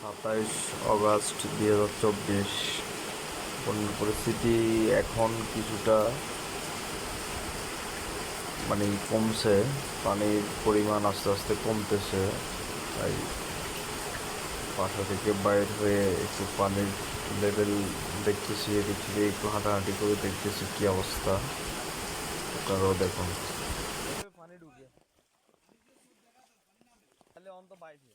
সাতাইশ অগাস্ট দুই হাজার চব্বিশ। পরিস্থিতি এখন কিছুটা মানে কমছে। পানির পরিমাণ আস্তে আস্তে কমতেছে। তাই বাসা থেকে বাইর হয়ে একটু পানির লেভেল দেখতেছি, এদিক থেকে একটু হাঁটাহাঁটি করে দেখতেছি কি অবস্থা। আপনারাও দেখুন। পানি ঢুকে। তাহলে অন্ত বাইরে।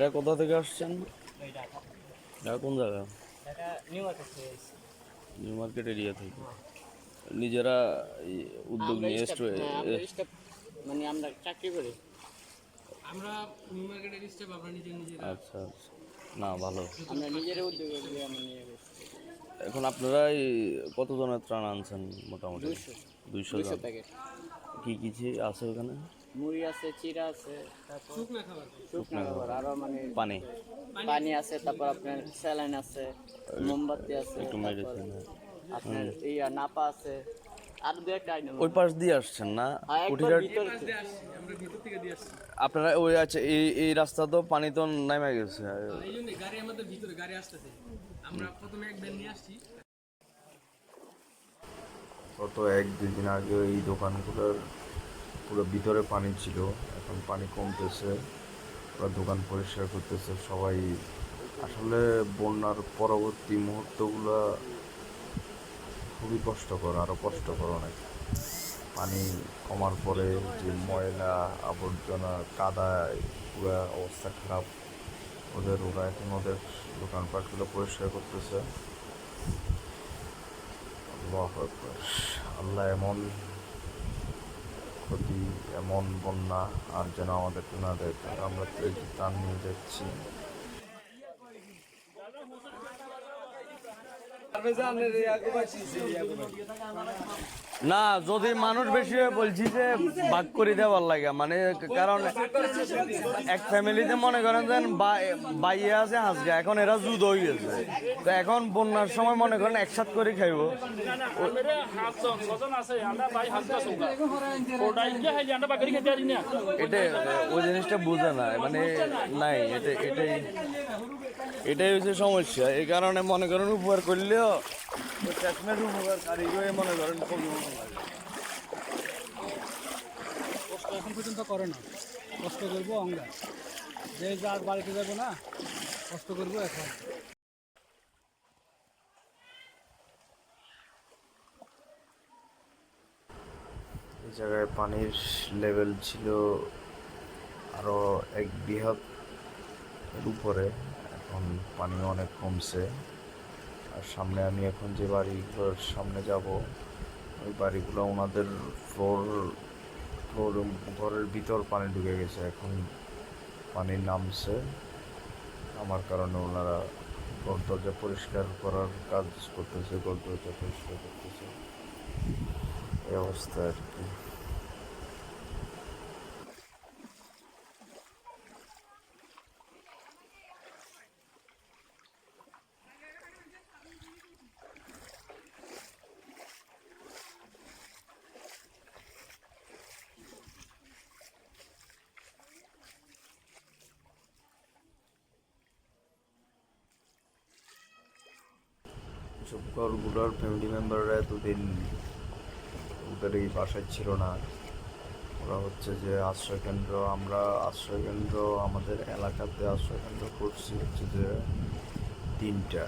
বাইরে কোথা থেকে আসছেন? ঢাকা কোন জায়গা? নিউ মার্কেট থেকে নিউ মার্কেট এরিয়া থেকে। নিজেরা উদ্যোগ নিয়ে হ্যাঁ, মানে আমরা চাকরি করি। আমরা নিউ মার্কেটের আমরা নিজে নিজে আচ্ছা আচ্ছা। না ভালো। আমরা নিজের উদ্যোগে এখন আপনারা এই কতজনের ত্রাণ আনছেন মোটামুটি? দুশো দুইশো জন। প্যাকেট। কি কিছু আছে ওখানে? মুড়ি আছে চিরা আছে তারপর শুকনা খাবার। আরও মানে পানি। পানি আছে তারপর আপনার স্যালাইন আছে মোমবাতি আছে আপনার ইয়া নাপা আছে আর দু একটা আইটেম ওই পাশ দিয়ে আসছেন না? হ্যাঁ একবার কুঠিরাট ভিতরে দিয়ে আসছি আমরা ভিতর থেকে দিয়ে আসছি। আপনারা ওই আছে এই এই রাস্তা তো পানি তো নেমে গেছে। এই জন্য গাড়ি আমাদের ভিতরে গাড়ি আসতেছে। আমরা প্রথমে এক ব্যান নিয়ে আসছি। গত এক দুই দিন আগে এই দোকানগুলোর পুরো ভিতরে পানি ছিল, এখন পানি কমতেছে ওরা দোকান পরিষ্কার করতেছে, সবাই আসলে বন্যার পরবর্তী মুহূর্তগুলো খুবই কষ্টকর আরও কষ্টকর অনেক। পানি কমার পরে যে ময়লা আবর্জনা, কাদায় পুরো অবস্থা খারাপ, ওদের ওরা এখন ওদের দোকানপাটগুলো পরিষ্কার করতেছে। আল্লাহ আল্লাহ এমন ক্ষতি, এমন বন্যা, আর যেন আমাদের না দেয় আমরা তো এই যে ত্রাণ নিয়ে যাচ্ছি। না, যদি মানুষ বেশি হয় বলছি যে ভাগ করে দেওয়ার লাগে মানে কারণ এক ফ্যামিলিতে মনে করেন যে বাইয়ে আছে হাঁসগা এখন এরা জুদ হয়ে গেছে। তো এখন বন্যার সময় মনে করেন একসাথ করে খাইবো। এটা ওই জিনিসটা বুঝে না মানে নাই, এটা এটাই এটাই হচ্ছে সমস্যা। এই কারণে মনে করেন উপহার করলেও কারিগরে মনে লাগে কষ্ট এখন পর্যন্ত করে না। কষ্ট করব যে যার বাড়িতে যাব না, কষ্ট করব এখন। এই জায়গায় পানির লেভেল ছিল আরও এক বৃহৎ উপরে। এখন পানি অনেক কমছে। আর সামনে আমি এখন যে বাড়িগুলোর সামনে যাব, ওই বাড়িগুলো ওনাদের ফ্লোর ফ্লোর ঘরের ভিতর পানি ঢুকে গেছে, এখন পানি নামছে। আমার কারণে ওনারা ঘর দরজা পরিষ্কার করার কাজ করতেছে ঘর দরজা পরিষ্কার করতেছে। এই অবস্থা আর কি। সব ঘরগুলোর ফ্যামিলি মেম্বাররা এতদিন ওদের এই বাসায় ছিল না। ওরা হচ্ছে যে আশ্রয়কেন্দ্র আমরা আশ্রয়কেন্দ্র আমাদের এলাকাতে আশ্রয়কেন্দ্র করছি হচ্ছে যে তিনটা।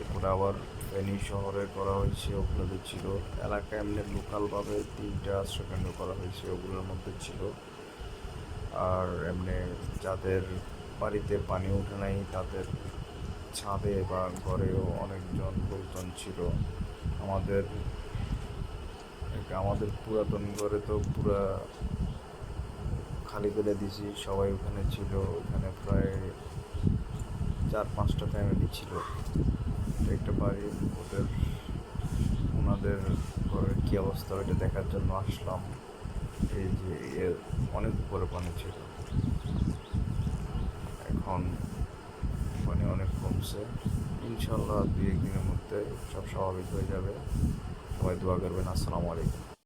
এরপরে আবার ফেনী শহরে করা হয়েছে, ওগুলোতে ছিল। এলাকায় এমনি লোকালভাবে তিনটা আশ্রয়কেন্দ্র করা হয়েছে, ওগুলোর মধ্যে ছিল। আর এমনি যাদের বাড়িতে পানি ওঠে নাই, তাদের ছাদে বা ঘরেও অনেকজন লোকজন ছিল। আমাদের আমাদের পুরাতন ঘরে তো পুরা খালি করে দিছি, সবাই ওখানে ছিল, ওখানে প্রায় চার পাঁচটা ফ্যামিলি ছিল। একটা বাড়ি, ওদের, ওনাদের ঘরের কী অবস্থা ওইটা দেখার জন্য আসলাম। এই যে, এর অনেক উপরে পানি ছিল। এখন অনেক কমছে। ইনশাল্লাহ দুই একদিনের মধ্যে সব স্বাভাবিক হয়ে যাবে। সবাই দোয়া করবেন। আসসালামু আলাইকুম।